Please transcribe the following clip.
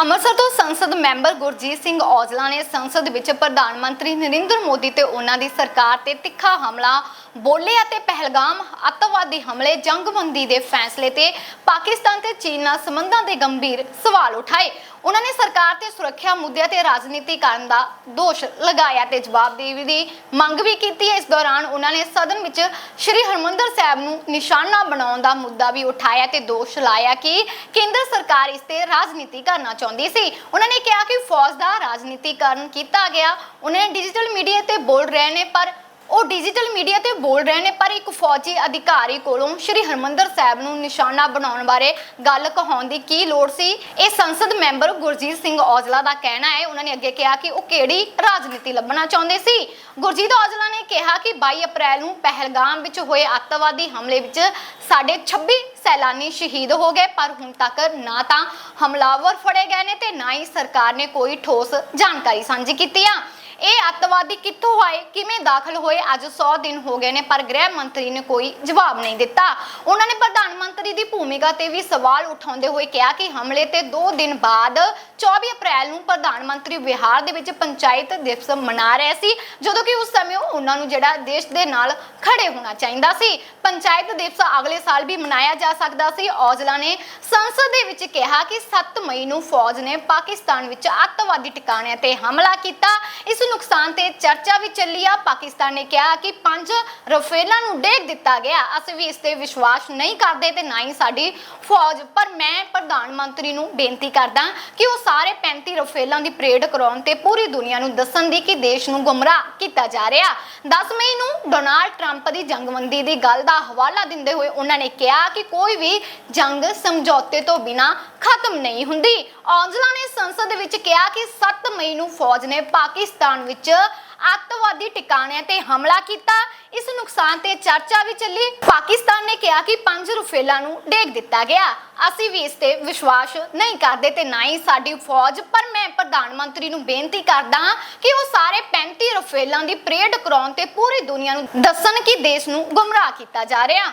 ਅੰਮ੍ਰਿਤਸਰ ਤੋਂ ਸੰਸਦ ਮੈਂਬਰ ਗੁਰਜੀਤ ਸਿੰਘ ਔਜਲਾ ਨੇ ਸੰਸਦ ਵਿੱਚ ਪ੍ਰਧਾਨ ਮੰਤਰੀ ਨਰਿੰਦਰ ਮੋਦੀ ਤੇ ਉਹਨਾਂ ਦੀ ਸਰਕਾਰ ਤੇ ਤਿੱਖਾ ਹਮਲਾ, ਬੋਲੇ ਅਤੇ ਪਹਿਲਗਾਮ, ਅੱਤਵਾਦੀ ਹਮਲੇ, ਜੰਗਬੰਦੀ ਦੇ ਫੈਸਲੇ ਤੇ ਪਾਕਿਸਤਾਨ ਤੇ ਚੀਨ ਨਾਲ ਸੰਬੰਧਾਂ ਦੇ ਗੰਭੀਰ ਸਵਾਲ ਉਠਾਏ। ਉਹਨਾਂ ਨੇ ਸਰਕਾਰ ਤੇ ਸੁਰੱਖਿਆ ਮੁੱਦਿਆਂ ਤੇ ਰਾਜਨੀਤੀ ਕਰਨ ਦਾ ਦੋਸ਼ ਲਗਾਇਆ ਤੇ ਜਵਾਬਦੇਹੀ ਦੀ ਮੰਗ ਵੀ ਕੀਤੀ ਹੈ। ਇਸ ਦੌਰਾਨ ਉਹਨਾਂ ਨੇ ਸਦਨ ਵਿੱਚ ਸ਼੍ਰੀ ਹਰਮੰਦਰ ਸਾਹਿਬ ਨੂੰ ਨਿਸ਼ਾਨਾ ਬਣਾਉਣ ਦਾ ਮੁੱਦਾ ਵੀ ਉਠਾਇਆ ਤੇ ਦੋਸ਼ ਲਾਇਆ ਕਿ ਕੇਂਦਰ ਸਰਕਾਰ ਇਸ ਤੇ ਰਾਜਨੀਤੀ ਕਰਨਾ ਚਾਹੁੰਦੀ ਸੀ। ਉਹਨਾਂ ਨੇ ਕਿਹਾ ਕਿ ਫੌਜ ਦਾ ਰਾਜਨੀਤੀਕਰਨ ਕੀਤਾ ਗਿਆ। ਉਹਨਾਂ ਨੇ ਡਿਜੀਟਲ ਮੀਡੀਆ ਤੇ ਬੋਲ ਰਹੇ ਨੇ, ਪਰ ਉਹ ਡਿਜੀਟਲ ਮੀਡੀਆ ਤੇ ਬੋਲ ਰਹੇ ਨੇ, ਪਰ ਇੱਕ ਫੌਜੀ ਅਧਿਕਾਰੀ ਕੋਲੋਂ ਸ਼੍ਰੀ ਹਰਮੰਦਰ ਸਾਹਿਬ ਨੂੰ ਨਿਸ਼ਾਨਾ ਬਣਾਉਣ ਬਾਰੇ ਗੱਲ ਕਹਾਉਣ ਦੀ ਕੀ ਲੋੜ ਸੀ? ਇਹ ਸੰਸਦ ਮੈਂਬਰ ਗੁਰਜੀਤ ਸਿੰਘ ਔਜਲਾ ਦਾ ਕਹਿਣਾ ਹੈ, ਉਹਨਾਂ ਨੇ ਅੱਗੇ ਕਿਹਾ ਕਿ ਉਹ ਕਿਹੜੀ ਰਾਜਨੀਤੀ ਲੱਭਣਾ ਚਾਹੁੰਦੇ ਸੀ? ਗੁਰਜੀਤ ਔਜਲਾ ਨੇ ਕਿਹਾ ਕਿ 22 ਅਪ੍ਰੈਲ ਨੂੰ ਪਹਿਲਗਾਮ ਵਿੱਚ ਹੋਏ ਅੱਤਵਾਦੀ ਹਮਲੇ ਵਿੱਚ ਸਾਡੇ 26 ਸੈਲਾਨੀ ਸ਼ਹੀਦ ਹੋ ਗਏ, ਪਰ ਹੁਣ ਤੱਕ ਨਾ ਤਾਂ ਹਮਲਾਵਰ ਫੜੇ ਗਏ ਨੇ ਤੇ ਨਾ ਹੀ ਸਰਕਾਰ ਨੇ ਕੋਈ ਠੋਸ ਜਾਣਕਾਰੀ ਸਾਂਝੀ ਕੀਤੀ ਆ। ਇਹ ਅੱਤਵਾਦੀ ਕਿੱਥੋਂ ਆਏ, ਕਿਵੇਂ ਦਾਖਲ ਹੋਏ, ਅੱਜ 100 ਦਿਨ ਹੋ ਗਏ ਨੇ, ਪਰ ਗ੍ਰਹਿ ਮੰਤਰੀ ਨੇ ਕੋਈ ਜਵਾਬ ਨਹੀਂ ਦਿੱਤਾ। ਉਹਨਾਂ ਨੇ ਪ੍ਰਧਾਨ ਮੰਤਰੀ ਦੀ ਭੂਮਿਕਾ ਤੇ ਵੀ ਸਵਾਲ ਉਠਾਉਂਦੇ ਹੋਏ ਕਿਹਾ ਕਿ ਹਮਲੇ ਤੇ 2 ਦਿਨ ਬਾਅਦ 24 ਅਪ੍ਰੈਲ ਨੂੰ ਪ੍ਰਧਾਨ ਮੰਤਰੀ ਬਿਹਾਰ ਦੇ ਵਿੱਚ ਪੰਚਾਇਤ ਦਿਵਸ ਮਨਾ ਰਹੇ ਸੀ, ਜਦੋਂ ਕਿ ਉਸ ਸਮੇਂ ਉਹਨਾਂ ਨੂੰ ਜਿਹੜਾ ਦੇਸ਼ ਦੇ ਨਾਲ ਖੜੇ ਹੋਣਾ ਚਾਹੀਦਾ ਸੀ। ਪੰਚਾਇਤ ਦਿਵਸ ਅਗਲੇ ਸਾਲ ਵੀ ਮਨਾਇਆ ਜਾ ਸਕਦਾ ਸੀ। ਔਜਲਾ ਨੇ ਸੰਸਦ ਦੇ ਵਿੱਚ ਕਿਹਾ ਕਿ 7 ਮਈ ਨੂੰ ਫੌਜ ਨੇ ਪਾਕਿਸਤਾਨ ਵਿੱਚ ਅੱਤਵਾਦੀ ਟਿਕਾਣਿਆਂ ਤੇ ਹਮਲਾ ਕੀਤਾ। ਇਸ ਨੁਕਸਾਨ ਤੇ ਚਰਚਾ ਵੀ ਚੱਲੀ ਆ। ਪਾਕਿਸਤਾਨ ਨੇ ਕਿਹਾ ਕਿ ਪੰਜ ਰਫੇਲਾਂ ਨੂੰ ਡੇਗ ਦਿੱਤਾ ਗਿਆ। ਅਸੀਂ ਵੀ ਇਸ ਤੇ ਵਿਸ਼ਵਾਸ ਨਹੀਂ ਕਰਦੇ ਤੇ ਨਾ ਹੀ ਸਾਡੀ ਫੌਜ। ਪਰ ਮੈਂ ਪ੍ਰਧਾਨ ਮੰਤਰੀ ਨੂੰ ਬੇਨਤੀ ਕਰਦਾ ਕਿ ਉਹ ਸਾਰੇ 35 ਰਫੇਲਾਂ ਦੀ ਪਰੇਡ ਕਰਾਉਣ ਤੇ ਪੂਰੀ ਦੁਨੀਆ ਨੂੰ ਦੱਸਣ ਦੀ ਕਿ ਦੇਸ਼ ਨੂੰ ਗੁੰਮਰਾਹ ਕੀਤਾ ਜਾ ਰਿਹਾ। 10 ਮਈ ਨੂੰ ਡੋਨਾਲਡ ਟਰੰਪ ਦੀ ਜੰਗਬੰਦੀ ਦੀ ਗੱਲ ਦਾ ਹਵਾਲਾ ਦਿੰਦੇ ਹੋਏ ਉਹਨਾਂ ਨੇ ਕਿਹਾ ਕਿ ਕੋਈ ਵੀ ਜੰਗ ਸਮਝੌਤੇ ਤੋਂ ਬਿਨਾ ਖਤਮ ਨਹੀਂ ਹੁੰਦੀ। ਔਜਲਾ ਨੇ ਸੰਸਦ ਵਿੱਚ ਕਿਹਾ ਕਿ 7 ਮਈ ਨੂੰ ਫੌਜ ਨੇ ਪਾਕਿਸਤਾਨ ਵਿੱਚ ਅੱਤਵਾਦੀ ਟਿਕਾਣਿਆਂ ਤੇ ਹਮਲਾ ਕੀਤਾ। ਇਸ ਨੁਕਸਾਨ ਤੇ ਚਰਚਾ ਵੀ ਚੱਲੀ। ਪਾਕਿਸਤਾਨ ਨੇ ਕਿਹਾ ਕਿ ਪੰਜ ਰਫੇਲਾਂ ਨੂੰ ਡੇਗ ਦਿੱਤਾ ਗਿਆ। ਅਸੀਂ ਵੀ ਇਸ ਤੇ ਵਿਸ਼ਵਾਸ ਨਹੀਂ ਕਰਦੇ ਤੇ ਨਾ ਹੀ ਸਾਡੀ ਫੌਜ, ਪਰ ਮੈਂ ਪ੍ਰਧਾਨ ਮੰਤਰੀ ਨੂੰ ਬੇਨਤੀ ਕਰਦਾ ਹਾਂ ਕਿ ਉਹ ਸਾਰੇ 35 ਰਫੇਲਾਂ ਦੀ ਪਰੇਡ ਕਰਾਉਣ ਤੇ ਪੂਰੀ ਦੁਨੀਆ ਨੂੰ ਦੱਸਣ ਕਿ ਦੇਸ਼ ਨੂੰ ਗੁੰਮਰਾਹ ਕੀਤਾ ਜਾ ਰਿਹਾ।